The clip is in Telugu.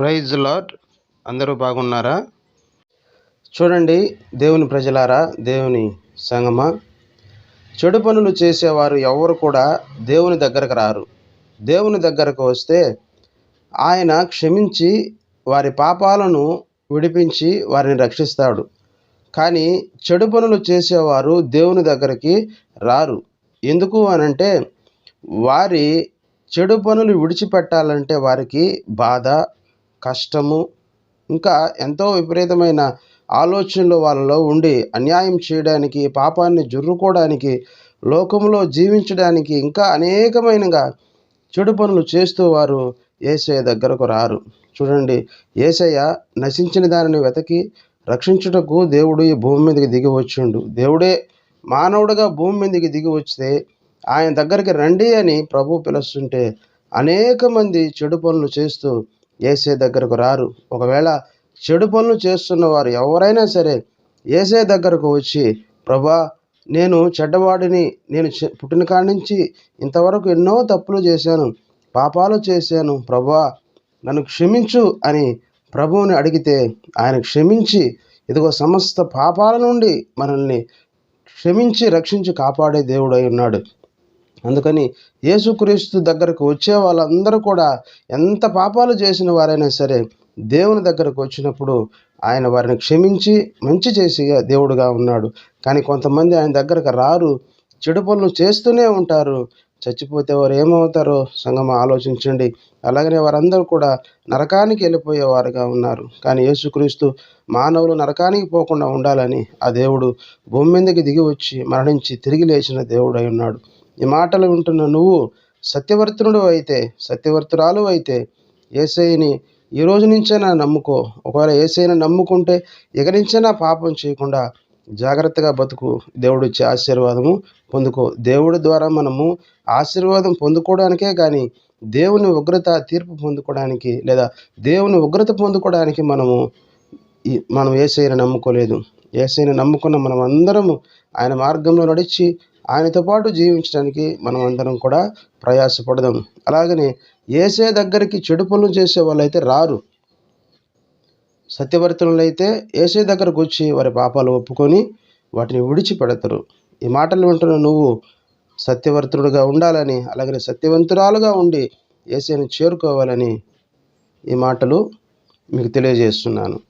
ప్రైజ్ లాడ్ అందరూ బాగున్నారా? చూడండి దేవుని ప్రజలారా దేవుని సంగమ. చెడు పనులు చేసేవారు ఎవరు కూడా దేవుని దగ్గరకు రారు. దేవుని దగ్గరకు వస్తే ఆయన క్షమించి వారి పాపాలను విడిపించి వారిని రక్షిస్తాడు. కానీ చెడు పనులు చేసేవారు దేవుని దగ్గరికి రారు. ఎందుకు అనంటే వారి చెడు పనులు విడిచిపెట్టాలంటే వారికి బాధ కష్టము ఇంకా ఎంతో విపరీతమైన ఆలోచనలు వాళ్ళలో ఉండి అన్యాయం చేయడానికి పాపాన్ని జుర్రుకోవడానికి లోకంలో జీవించడానికి ఇంకా అనేకమైనగా చెడు పనులు చేస్తూ వారు ఏసయ్య దగ్గరకు రారు. చూడండి ఏసయ్య నశించిన దానిని వెతకి రక్షించుటకు దేవుడు ఈ భూమి మీదకి దిగి వచ్చిండు. దేవుడే మానవుడిగా భూమి మీదకి దిగి వస్తే ఆయన దగ్గరికి రండి అని ప్రభు పిలుస్తుంటే అనేక మంది చెడు పనులు చేస్తూ ఏసే దగ్గరకు రారు. ఒకవేళ చెడు పనులు చేస్తున్న వారు ఎవరైనా సరే ఏసే దగ్గరకు వచ్చి ప్రభా నేను చెడ్డవాడిని నేను చె- పుట్టిన కాడి నుంచి ఇంతవరకు ఎన్నో తప్పులు చేశాను పాపాలు చేశాను ప్రభా నన్ను క్షమించు అని ప్రభువుని అడిగితే ఆయన క్షమించి ఇదిగో సమస్త పాపాల నుండి మనల్ని క్షమించి రక్షించి కాపాడే దేవుడై ఉన్నాడు. అందుకని యేసుక్రీస్తు దగ్గరకు వచ్చే వాళ్ళందరూ కూడా ఎంత పాపాలు చేసిన వారైనా సరే దేవుని దగ్గరకు వచ్చినప్పుడు ఆయన వారిని క్షమించి మంచి చేసి దేవుడుగా ఉన్నాడు. కానీ కొంతమంది ఆయన దగ్గరకు రారు చెడు పనులు చేస్తూనే ఉంటారు. చచ్చిపోతే వారు ఏమవుతారో సంగమ ఆలోచించండి. అలాగనే వారందరూ కూడా నరకానికి వెళ్ళిపోయేవారుగా ఉన్నారు. కానీ యేసుక్రీస్తు మానవులు నరకానికి పోకుండా ఉండాలని ఆ దేవుడు భూమి మీదకి దిగి వచ్చి మరణించి తిరిగి లేచిన దేవుడై ఉన్నాడు. ఈ మాటలు వింటున్న నువ్వు సత్యవర్తనుడు అయితే సత్యవర్తురాలు అయితే ఏసైని ఈ రోజు నుంచైనా నమ్ముకో. ఒకవేళ ఏసైనా నమ్ముకుంటే ఇక నుంచైనా పాపం చేయకుండా జాగ్రత్తగా బతుకు. దేవుడు ఇచ్చే ఆశీర్వాదము పొందుకో. దేవుడి ద్వారా మనము ఆశీర్వాదం పొందుకోవడానికే కానీ దేవుని ఉగ్రత తీర్పు పొందుకోవడానికి లేదా దేవుని ఉగ్రత పొందుకోవడానికి మనము మనం ఏసైని నమ్ముకోలేదు. ఏసైని నమ్ముకున్న మనం అందరము ఆయన మార్గంలో నడిచి ఆయనతో పాటు జీవించడానికి మనం అందరం కూడా ప్రయాసపడదాం. అలాగనే ఏసే దగ్గరికి చెడు పనులు చేసే వాళ్ళైతే రారు. సత్యవర్తనులైతే ఏసే దగ్గరకు వచ్చి వారి పాపాలు ఒప్పుకొని వాటిని విడిచిపెడతారు. ఈ మాటలు వింటున్న నువ్వు సత్యవర్తుడుగా ఉండాలని అలాగనే సత్యవంతురాలుగా ఉండి ఏసైని చేరుకోవాలని ఈ మాటలు మీకు తెలియజేస్తున్నాను.